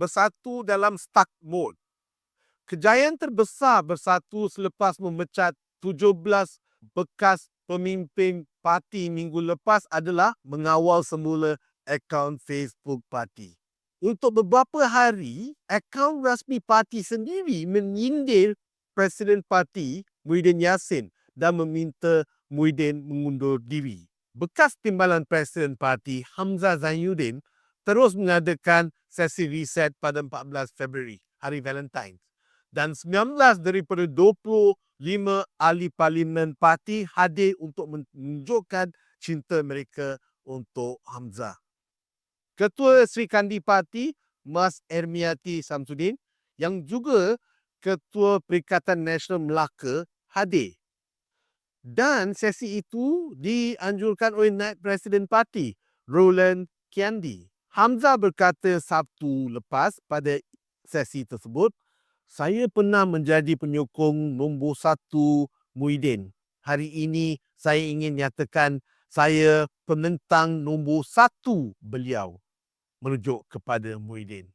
bersatu dalam stuck mode. Kejayaan terbesar bersatu selepas memecat 17 bekas pemimpin parti minggu lepas adalah mengawal semula akaun Facebook parti. Untuk beberapa hari, akaun rasmi parti sendiri menyindir Presiden Parti Muhyiddin Yassin dan meminta Muhyiddin mengundur diri. Bekas Timbalan Presiden Parti Hamzah Zainuddin terus mengadakan sesi reset pada 14 Februari, hari Valentine. Dan 19 daripada 25 ahli parlimen parti hadir untuk menunjukkan cinta mereka untuk Hamzah. Ketua Sri Kandi Parti, Mas Ermiati Samsudin, yang juga Ketua Perikatan Nasional Melaka hadir. Dan sesi itu dianjurkan oleh Naib Presiden Parti, Roland Kiandi. Hamzah berkata Sabtu lepas pada sesi tersebut, saya pernah menjadi penyokong nombor satu Muhyiddin. Hari ini saya ingin nyatakan saya penentang nombor satu beliau merujuk kepada Muhyiddin.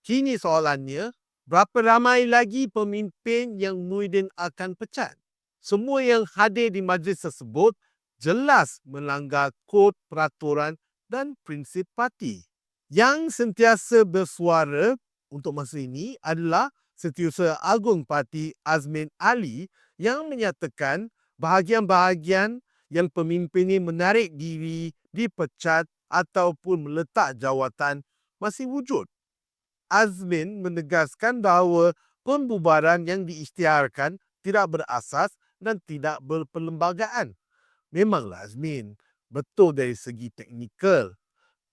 Kini soalannya, berapa ramai lagi pemimpin yang Muhyiddin akan pecat? Semua yang hadir di majlis tersebut jelas melanggar kod peraturan dan prinsip parti. Yang sentiasa bersuara untuk masa ini adalah Setiausaha Agung Parti Azmin Ali yang menyatakan bahagian-bahagian yang pemimpin ini menarik diri, dipecat ataupun meletak jawatan masih wujud. Azmin menegaskan bahawa pembubaran yang diisytiharkan tidak berasas dan tidak berperlembagaan. Memanglah Azmin betul dari segi teknikal.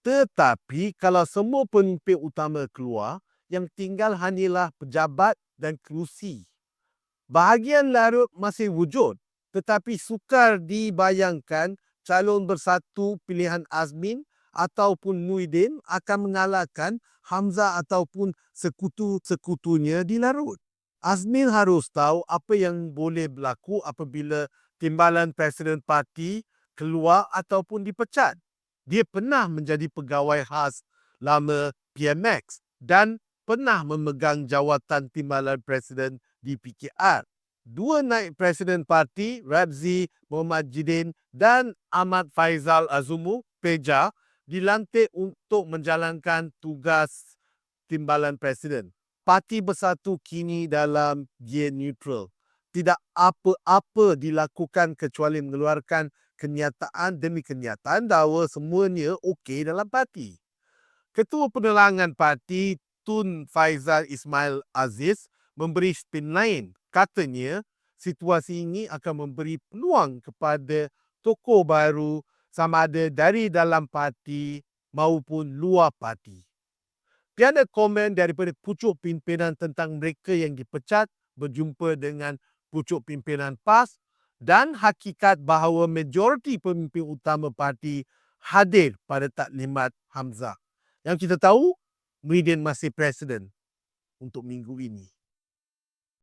Tetapi kalau semua pemimpin utama keluar, yang tinggal hanyalah pejabat dan kerusi. Bahagian larut masih wujud tetapi sukar dibayangkan calon bersatu pilihan Azmin ataupun Muhyiddin akan mengalahkan Hamzah ataupun sekutu-sekutunya di larut. Azmin harus tahu apa yang boleh berlaku apabila timbalan Presiden Parti keluar ataupun dipecat. Dia pernah menjadi pegawai khas lama PMX dan pernah memegang jawatan timbalan presiden di PKR. Dua naik presiden parti, Rabzi Muhammad Jidin dan Ahmad Faizal Azumu, Peja, dilantik untuk menjalankan tugas timbalan presiden. Parti Bersatu kini dalam gear neutral. Tidak apa-apa dilakukan kecuali mengeluarkan kenyataan demi kenyataan bahawa semuanya okey dalam parti. Ketua Penerangan Parti Tun Faizal Ismail Aziz memberi spin lain. Katanya, situasi ini akan memberi peluang kepada tokoh baru sama ada dari dalam parti maupun luar parti. Tiada komen daripada pucuk pimpinan tentang mereka yang dipecat berjumpa dengan pucuk pimpinan PAS dan hakikat bahawa majoriti pemimpin utama parti hadir pada taklimat Hamzah. Yang kita tahu, Muhyiddin masih presiden untuk minggu ini.